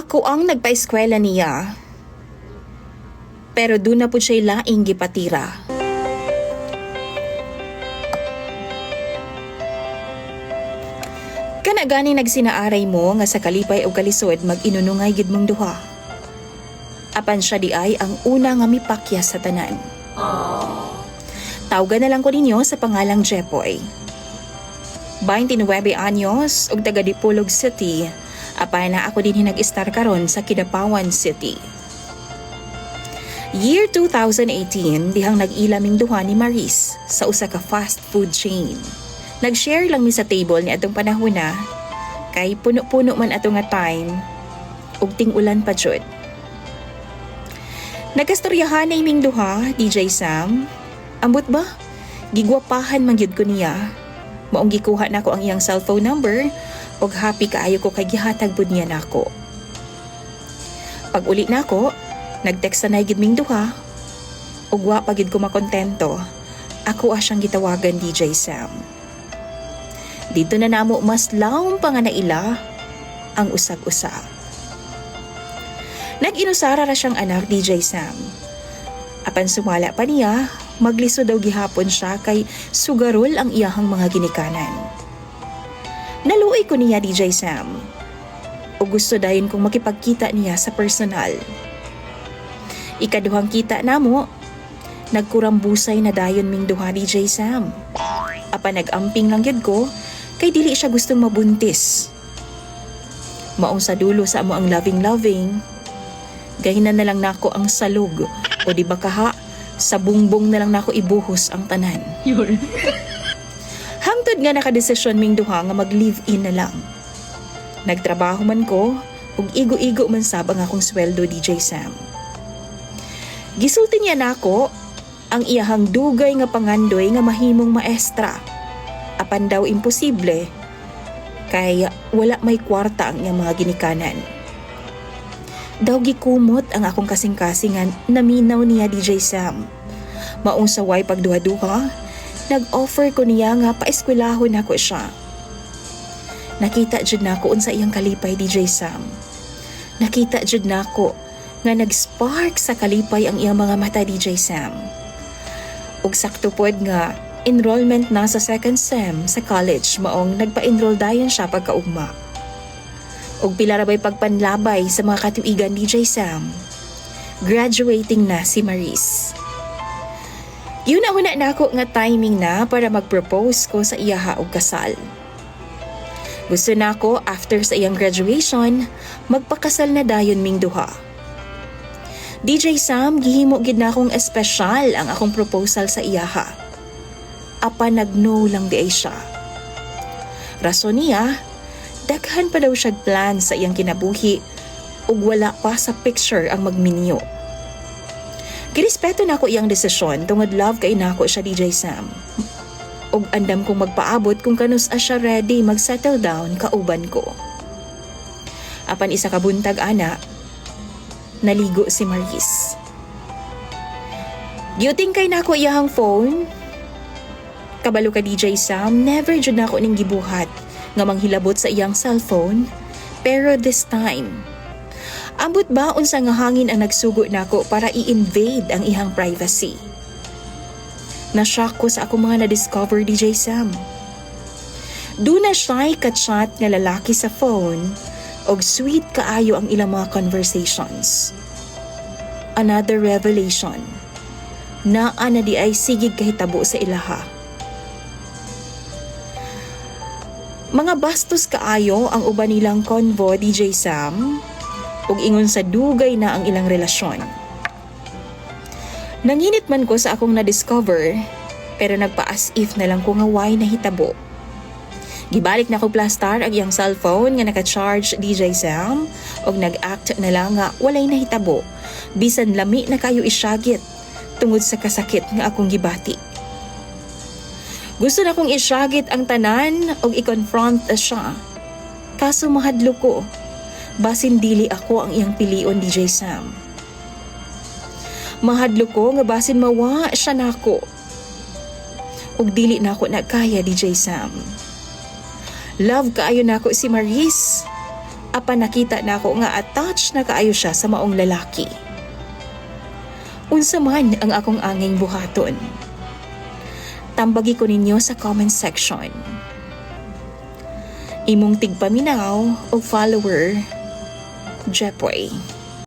Ako ang nagpa-eskwela niya. Pero doon na po siya laing gipatira. Kana gani nagsinaaray mo nga sa kalipay o kalisod mag-inunungay gid mong duha. Apan siya di ay ang una nga mipakya sa tanan. Tawgan na lang ko ninyo sa pangalang Jepoy. 29 anyos ug taga Dipolog City. Apay na ako din nag-star karon sa Kidapawan City. Year 2018, dihang nag-ilaming duha ni Maris sa usa ka fast food chain. Nag-share lang mi sa table ni atong panahon na kay puno-puno man ato nga time ug ting-ulan pa jud. Nagkastoryahan na iming duha, DJ Sam. Ambot ba? Gigwapahan man gyud ko niya. Maong gikuha na ko ang iyang cellphone number ug happy kaayo ko kay gihatag pud niya nako. Pag uli nako, nag-text na gid ming duha. Ug wa pa gid ko makontento. Ako a siyang gitawagan DJ Sam. Dito na namo mas laom pa nga naila ang usag-usa. Nag-inusara ra siyang anak DJ Sam. Apan sumala pa niya, magliso daw gihapon siya kay sugarol ang iyahang mga ginikanan. Naluoy ko niya DJ Sam. O gusto dayon kong makipagkita niya sa personal. Ikaduhang kita namo, nagkurambusay na dayon ming duha DJ Sam. Apa nagamping lang yun ko, kay dili siya gustong mabuntis. Maong sa dulo sa amo ang loving-loving, gahinan na lang nako ang salug o di ba kaha, sa bungbong na lang nako ibuhos ang tanan. Hangtod nga nakadesisyon ming duha nga mag-live-in na lang. Nagtrabaho man ko, ug igo-igo man sab ang akong sweldo DJ Sam. Gisulti niya nako ang iyahang dugay nga pangandoy nga mahimong maestra. Apan daw imposible kay wala may kwarta ang iyang mga ginikanan. Daw gikumot ang akong kasing-kasingan naminaw niya DJ Sam. Maong sa way pagduha-duha, nag-offer ko niya nga paeskwelahon ako siya. Nakita jud nako unsa iyang kalipay DJ Sam. Nakita jud nako nga nag-spark sa kalipay ang iyang mga mata DJ Sam. Ug sakto pod nga enrollment na sa second sem sa college maong nagpa-enroll dayon siya pagkaugma. Ug pila ra bay pagpanlabay sa mga katuigan DJ Sam. Graduating na si Maris. Yun na una nako nga timing na para mag-propose ko sa iyaha og kasal. Gusto na ako after sa iyang graduation, magpakasal na dayon ming duha. DJ Sam, gihimo gid na akong espesyal ang akong proposal sa iyaha. Apa nag-no lang di ay siya. Rason niya, daghan pa daw siya plan sa iyang kinabuhi ug wala pa sa picture ang magminyo. Girespeto na ako iyang desisyon tungod love kay nako siya DJ Sam. Ug andam kong magpaabot kung kanus a siya ready mag-settle down kauban ko. Apan isa ka buntag ana, naligo si Maris. Giuting kay nako iyahang phone. Kabalo ka DJ Sam, never jud nako ning gibuhat nga manghilabot sa iyang cellphone. Pero this time, ambot ba unsa nga hangin ang nagsugo nako para i-invade ang ihang privacy? Na-shock ko sa akong mga na-discover DJ Sam. Duna siya'y ka-chat nga lalaki sa phone og sweet kaayo ang ilang mga conversations. Another revelation na ana di ay sigig kahitabo sa ilaha. Mga bastos kaayo ang uban nilang convo DJ Sam ug ingon sa dugay na ang ilang relasyon. Nanginit man ko sa akong na-discover pero nagpa-as if na lang ko nga why nahitabo. Gibalik na ko plastar ang iyang cellphone nga naka-charge DJ Sam og nag-act na lang nga walay nahitabo bisan lami na kayo isyagit tungod sa kasakit nga akong gibati. Gusto na kong isyagit ang tanan og i-confront siya. Kaso mahadlo ko. Basin dili ako ang iyang pilion DJ Sam. Mahadlo ko nga basin mawa siya nako. Og dili na ako nagkaya DJ Sam. Love kaayo nako si Maris. Apan nakita na ako nga attached na kaayo siya sa maong lalaki. Unsa man ang akong anging buhaton. Tambagi ko ninyo sa comment section. Imong tigpaminaw o follower, Jepoy.